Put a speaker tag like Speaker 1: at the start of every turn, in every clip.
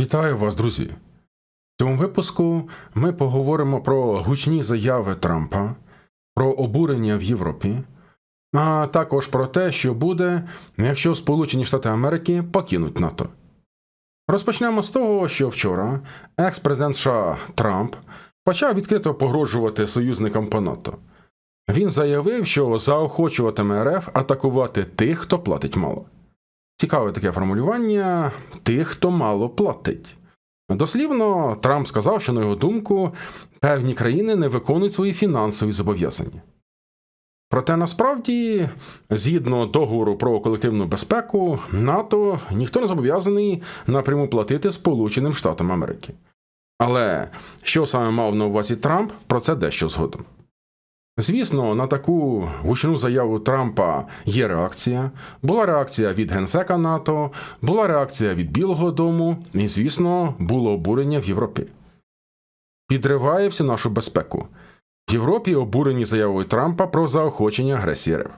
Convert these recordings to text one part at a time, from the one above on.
Speaker 1: Вітаю вас, друзі! В цьому випуску ми поговоримо про гучні заяви Трампа, про обурення в Європі, а також про те, що буде, якщо Сполучені Штати Америки покинуть НАТО. Розпочнемо з того, що вчора екс-президент США Трамп почав відкрито погрожувати союзникам по НАТО. Він заявив, що заохочуватиме РФ атакувати тих, хто платить мало. Цікаве таке формулювання тих, хто мало платить. Дослівно, Трамп сказав, що, на його думку, певні країни не виконують свої фінансові зобов'язання. Проте насправді, згідно договору про колективну безпеку, НАТО ніхто не зобов'язаний напряму платити Сполученим Штатам Америки. Але що саме мав на увазі Трамп, про це дещо згодом. Звісно, на таку гучну заяву Трампа є реакція. Була реакція від генсека НАТО, була реакція від Білого Дому, і, звісно, було обурення в Європі. Підриває всю нашу безпеку. В Європі обурені заявою Трампа про заохочення агресії РФ.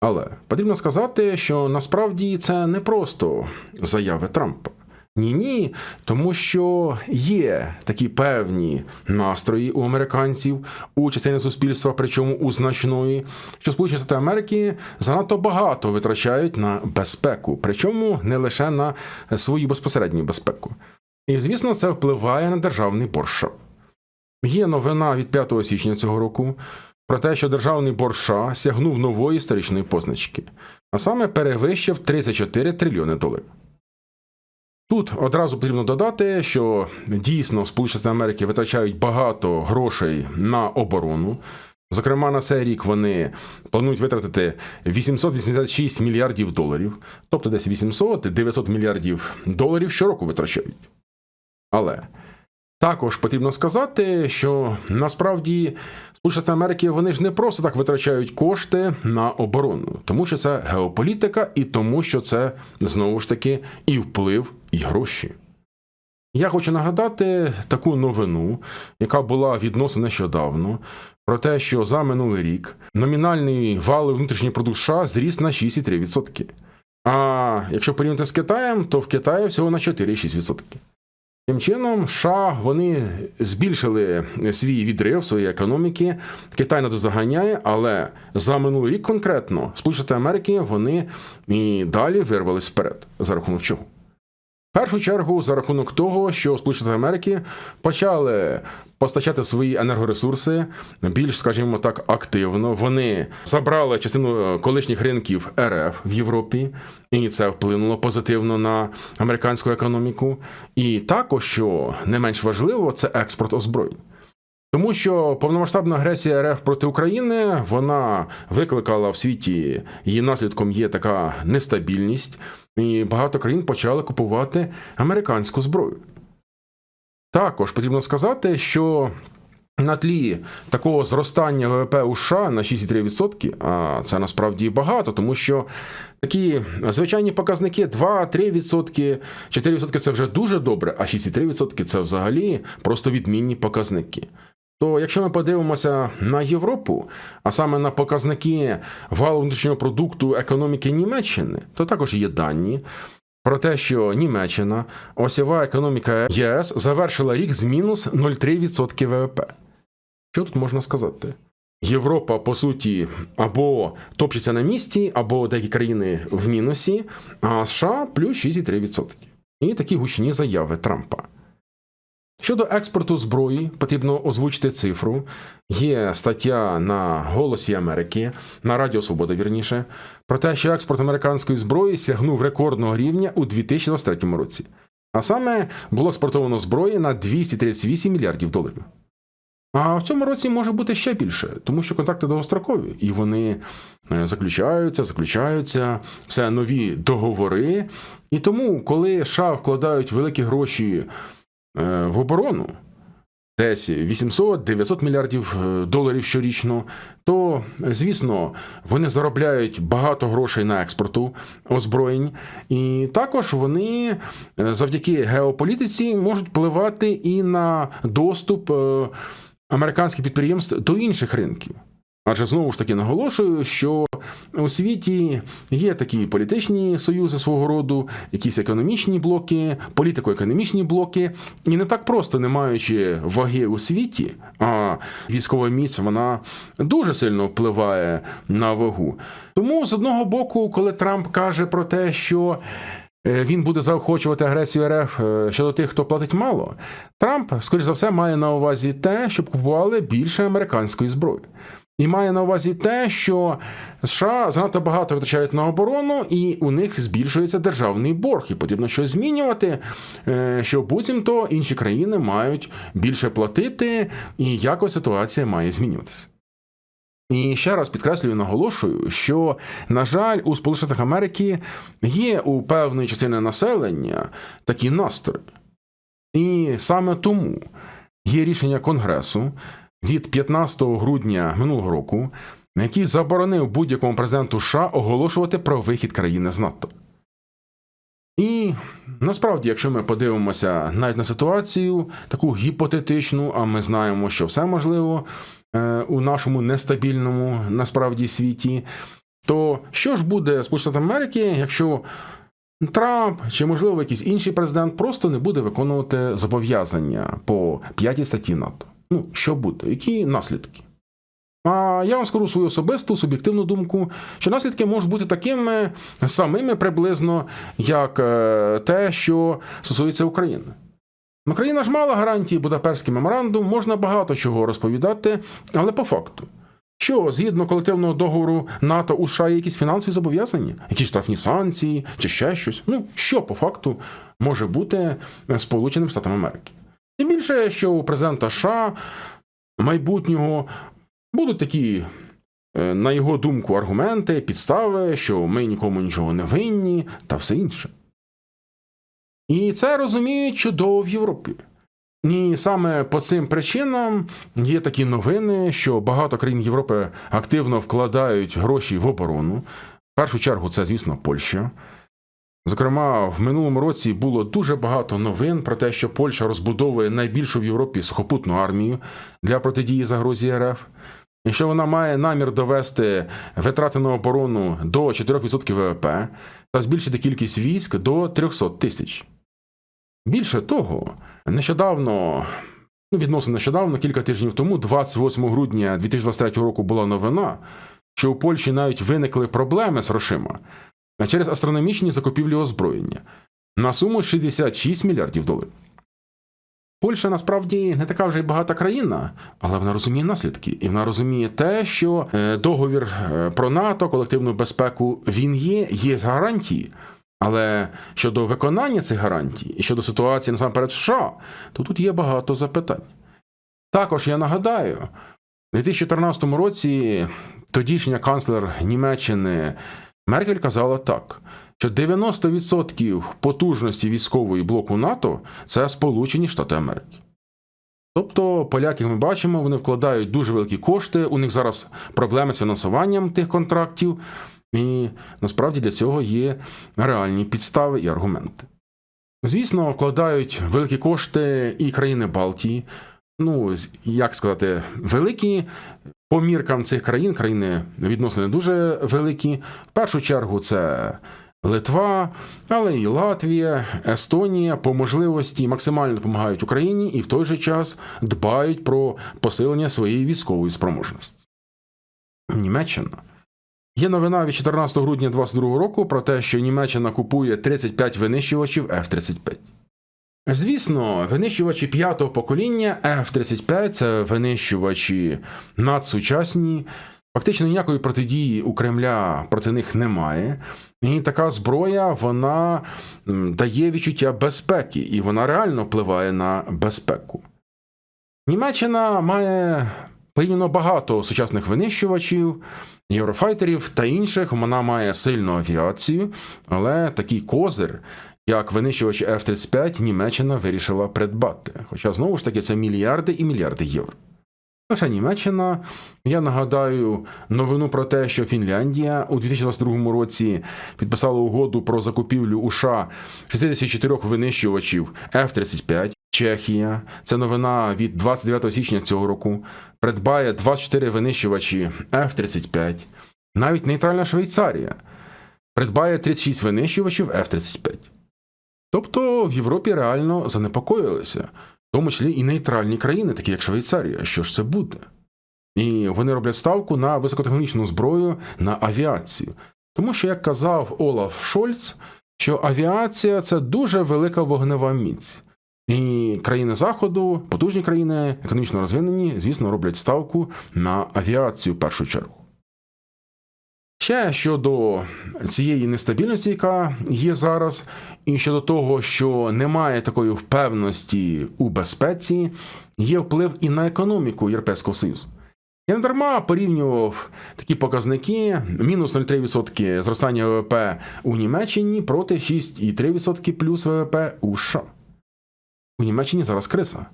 Speaker 1: Але потрібно сказати, що насправді це не просто заяви Трампа. Ні, ні, тому що є такі певні настрої у американців у частині суспільства, причому у значної, що Сполучені Штати Америки занадто багато витрачають на безпеку, причому не лише на свою безпосередню безпеку. І звісно, це впливає на державний борг. США. Є новина від 5 січня цього року про те, що державний борг США сягнув нової історичної позначки, а саме перевищив 34 трильйони доларів. Тут одразу потрібно додати, що дійсно Сполучені Штати Америки витрачають багато грошей на оборону. Зокрема, на цей рік вони планують витратити 886 мільярдів доларів, тобто десь 800-900 мільярдів доларів щороку витрачають. Але також потрібно сказати, що насправді Сполучені Америки вони ж не просто так витрачають кошти на оборону, тому що це геополітика і тому, що це знову ж таки і вплив, і гроші. Я хочу нагадати таку новину, яка була відносно нещодавно, про те, що за минулий рік номінальний валовий внутрішній продукт США зріс на 6,3%. А якщо порівняти з Китаєм, то в Китаї всього на 4,6%. Тим чином, США вони збільшили свій відрив своєї економіки. Китай на це заганяє, але за минулий рік конкретно Сполучені Америки вони і далі вирвались вперед. За рахунок чого? В першу чергу, за рахунок того, що Сполучені Америки почали постачати свої енергоресурси більш, скажімо так, активно. Вони забрали частину колишніх ринків РФ в Європі, і це вплинуло позитивно на американську економіку. І також, що не менш важливо, це експорт озброєнь. Тому що повномасштабна агресія РФ проти України вона викликала в світі її наслідком є така нестабільність, і багато країн почали купувати американську зброю. Також потрібно сказати, що на тлі такого зростання ВВП у США на 6,3%, а це насправді багато, тому що такі звичайні показники 2-3%, 4% це вже дуже добре, а 6,3% це взагалі просто відмінні показники. То якщо ми подивимося на Європу, а саме на показники валу внутрішнього продукту економіки Німеччини, то також є дані про те, що Німеччина, осєва економіка ЄС, завершила рік з мінус 0,3% ВВП. Що тут можна сказати? Європа, по суті, або топчеться на місці, або деякі країни в мінусі, а США плюс 6,3%. І такі гучні заяви Трампа. Щодо експорту зброї, потрібно озвучити цифру. Є стаття на Голосі Америки, на Радіо Свобода, вірніше, про те, що експорт американської зброї сягнув рекордного рівня у 2023 році. А саме було експортовано зброї на 238 мільярдів доларів. А в цьому році може бути ще більше, тому що контракти довгострокові, і вони заключаються, заключаються, все нові договори. І тому, коли США вкладають великі гроші в оборону. Десь 800-900 мільярдів доларів щорічно, то, звісно, вони заробляють багато грошей на експорту озброєнь, і також вони завдяки геополітиці можуть впливати і на доступ американських підприємств до інших ринків. Адже знову ж таки наголошую, що у світі є такі політичні союзи свого роду, якісь економічні блоки, політико-економічні блоки, і не так просто, не маючи ваги у світі, а військова міць вона дуже сильно впливає на вагу. Тому з одного боку, коли Трамп каже про те, що е, він буде заохочувати агресію РФ е, щодо тих, хто платить мало. Трамп, скоріш за все, має на увазі те, щоб купували більше американської зброї. І має на увазі те, що США занадто багато витрачають на оборону, і у них збільшується державний борг, і потрібно щось змінювати, е, що буцімто інші країни мають більше платити, і якось ситуація має змінюватися. І ще раз підкреслюю, наголошую, що, на жаль, у Сполучених Америки є у певної частини населення такі настрої. І саме тому є рішення Конгресу від 15 грудня минулого року, який заборонив будь-якому президенту США оголошувати про вихід країни з НАТО. І насправді, якщо ми подивимося навіть на ситуацію, таку гіпотетичну, а ми знаємо, що все можливо е, у нашому нестабільному насправді світі, то що ж буде Сполучених Штатів Америки, якщо Трамп чи, можливо, якийсь інший президент просто не буде виконувати зобов'язання по п'ятій статті НАТО? Ну, що буде? Які наслідки? А я вам скажу свою особисту суб'єктивну думку, що наслідки можуть бути такими самими приблизно, як е, те, що стосується України. Україна ж мала гарантії Будапештський меморандум, можна багато чого розповідати, але по факту. Що згідно колективного договору НАТО у США є якісь фінансові зобов'язання, якісь штрафні санкції чи ще щось? Ну, що по факту може бути Сполученим Штатам Америки? Тим більше, що у президента США майбутнього будуть такі, е, на його думку, аргументи, підстави, що ми нікому нічого не винні та все інше. І це розуміють чудово в Європі. І саме по цим причинам є такі новини, що багато країн Європи активно вкладають гроші в оборону. В першу чергу, це, звісно, Польща. Зокрема, в минулому році було дуже багато новин про те, що Польща розбудовує найбільшу в Європі сухопутну армію для протидії загрозі РФ, і що вона має намір довести витрати на оборону до 4% ВВП та збільшити кількість військ до 300 тисяч. Більше того, нещодавно, ну відносно нещодавно, кілька тижнів тому, 28 грудня 2023 року, була новина, що у Польщі навіть виникли проблеми з грошима через астрономічні закупівлі озброєння на суму 66 мільярдів доларів. Польща насправді не така вже й багата країна, але вона розуміє наслідки, і вона розуміє те, що е, договір е, про НАТО, колективну безпеку він є, є гарантії. Але щодо виконання цих гарантій і щодо ситуації насамперед в США, то тут є багато запитань. Також я нагадаю, у 2014 році тодішня канцлер Німеччини Меркель казала так, що 90% потужності військової блоку НАТО це Сполучені Штати Америки. Тобто, поляки, як ми бачимо, вони вкладають дуже великі кошти, у них зараз проблеми з фінансуванням тих контрактів, і насправді для цього є реальні підстави і аргументи. Звісно, вкладають великі кошти і країни Балтії. Ну, як сказати, великі по міркам цих країн, країни відносно не дуже великі. В першу чергу це Литва, але і Латвія, Естонія по можливості максимально допомагають Україні і в той же час дбають про посилення своєї військової спроможності. Німеччина. Є новина від 14 грудня 2022 року про те, що Німеччина купує 35 винищувачів F-35. Звісно, винищувачі п'ятого покоління F-35 це винищувачі надсучасні. Фактично ніякої протидії у Кремля проти них немає. І така зброя вона дає відчуття безпеки, і вона реально впливає на безпеку. Німеччина має порівняно багато сучасних винищувачів, єврофайтерів та інших. Вона має сильну авіацію, але такий козир, як винищувачі F-35, Німеччина вирішила придбати. Хоча, знову ж таки, це мільярди і мільярди євро. Наша Німеччина, я нагадаю новину про те, що Фінляндія у 2022 році підписала угоду про закупівлю у США 64 винищувачів F-35. Чехія, це новина від 29 січня цього року, придбає 24 винищувачі F-35. Навіть нейтральна Швейцарія придбає 36 винищувачів F-35. Тобто в Європі реально занепокоїлися, в тому числі і нейтральні країни, такі як Швейцарія. Що ж це буде? І вони роблять ставку на високотехнологічну зброю на авіацію. Тому що, як казав Олаф Шольц, що авіація це дуже велика вогнева міць. І країни Заходу, потужні країни, економічно розвинені, звісно, роблять ставку на авіацію в першу чергу. Ще щодо цієї нестабільності, яка є зараз, і щодо того, що немає такої впевненості у безпеці, є вплив і на економіку Європейського Союзу. Я не дарма порівнював такі показники: мінус 0,3% зростання ВВП у Німеччині проти 6,3% плюс ВВП у США. У Німеччині зараз криза.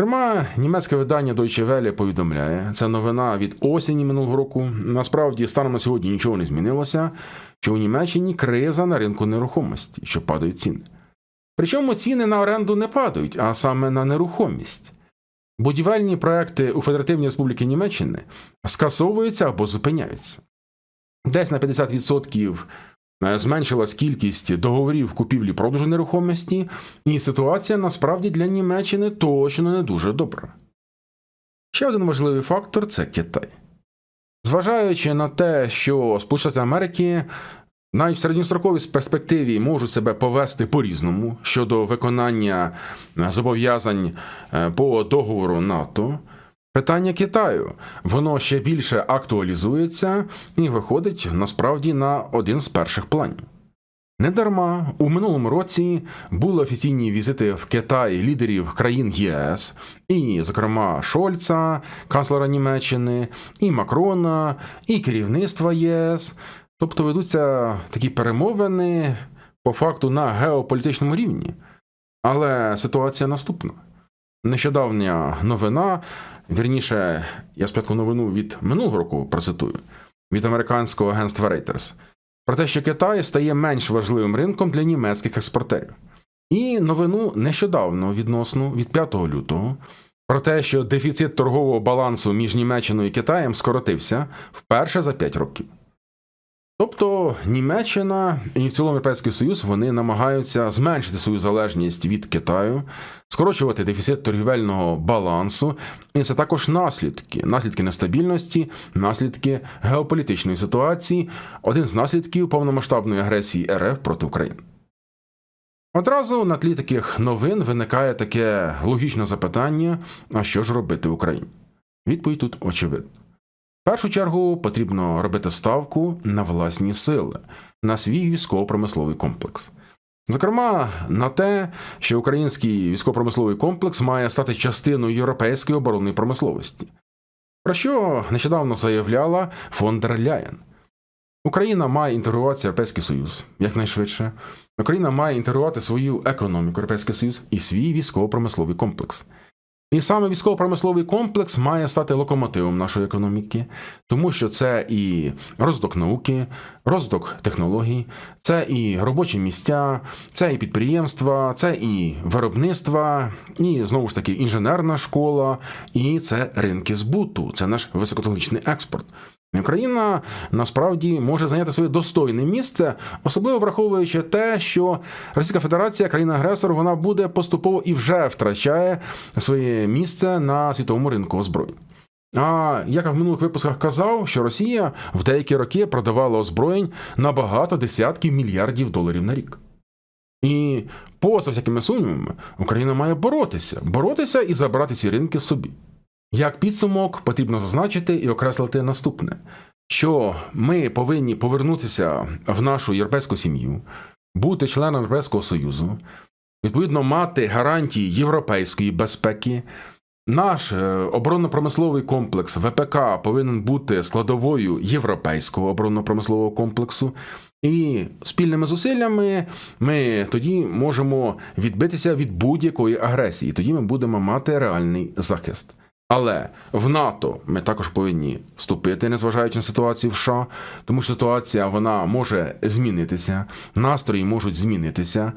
Speaker 1: Зокрема, німецьке видання Deutsche Welle повідомляє, це новина від осені минулого року. Насправді, станом на сьогодні нічого не змінилося, що у Німеччині криза на ринку нерухомості, що падають ціни. Причому ціни на оренду не падають, а саме на нерухомість. Будівельні проекти у Федеративній Республіки Німеччини скасовуються або зупиняються. Десь на 50% зменшилась кількість договорів купівлі продажу нерухомості, і ситуація насправді для Німеччини точно не дуже добра. Ще один важливий фактор це Китай. Зважаючи на те, що Сполучені Америки навіть в середньостроковій перспективі можуть себе повести по-різному щодо виконання зобов'язань по договору НАТО. Питання Китаю воно ще більше актуалізується і виходить насправді на один з перших планів. Недарма у минулому році були офіційні візити в Китай лідерів країн ЄС, і, зокрема, Шольца, канцлера Німеччини, і Макрона, і керівництва ЄС. Тобто ведуться такі перемовини по факту на геополітичному рівні. Але ситуація наступна. Нещодавня новина, вірніше, я спочатку новину від минулого року процитую, від американського агентства Reuters, про те, що Китай стає менш важливим ринком для німецьких експортерів. І новину нещодавно відносно від 5 лютого про те, що дефіцит торгового балансу між Німеччиною і Китаєм скоротився вперше за 5 років. Тобто Німеччина і в цілому Європейський Союз вони намагаються зменшити свою залежність від Китаю, скорочувати дефіцит торгівельного балансу, і це також наслідки, наслідки нестабільності, наслідки геополітичної ситуації, один з наслідків повномасштабної агресії РФ проти України. Одразу на тлі таких новин виникає таке логічне запитання: а що ж робити Україні? Відповідь тут очевидна. В першу чергу потрібно робити ставку на власні сили, на свій військово-промисловий комплекс. Зокрема, на те, що український військово-промисловий комплекс має стати частиною європейської оборонної промисловості, про що нещодавно заявляла фон дер Ляєн. Україна має інтегруватися в Європейський Союз якнайшвидше. Україна має інтегрувати свою економіку Європейський Союз і свій військово-промисловий комплекс. І саме військово-промисловий комплекс має стати локомотивом нашої економіки, тому що це і розвиток науки, розвиток технологій, це і робочі місця, це і підприємства, це і виробництва, і знову ж таки інженерна школа, і це ринки збуту, це наш високотехнологічний експорт. Україна насправді може зайняти своє достойне місце, особливо враховуючи те, що Російська Федерація, країна-агресор, вона буде поступово і вже втрачає своє місце на світовому ринку озброєнь. А як я в минулих випусках казав, що Росія в деякі роки продавала озброєнь на багато десятків мільярдів доларів на рік. І поза всякими сумнівами Україна має боротися, боротися і забрати ці ринки собі. Як підсумок потрібно зазначити і окреслити наступне: що ми повинні повернутися в нашу європейську сім'ю, бути членом Європейського Союзу, відповідно, мати гарантії європейської безпеки. Наш е, оборонно-промисловий комплекс ВПК повинен бути складовою європейського оборонно-промислового комплексу, і спільними зусиллями ми тоді можемо відбитися від будь-якої агресії. Тоді ми будемо мати реальний захист. Але в НАТО ми також повинні вступити, незважаючи на ситуацію в США, тому що ситуація вона може змінитися, настрої можуть змінитися.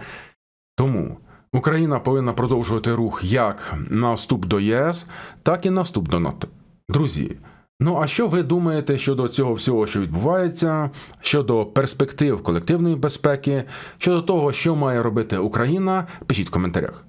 Speaker 1: Тому Україна повинна продовжувати рух як на вступ до ЄС, так і на вступ до НАТО. Друзі. Ну а що ви думаєте щодо цього всього, що відбувається, щодо перспектив колективної безпеки, щодо того, що має робити Україна? Пишіть в коментарях.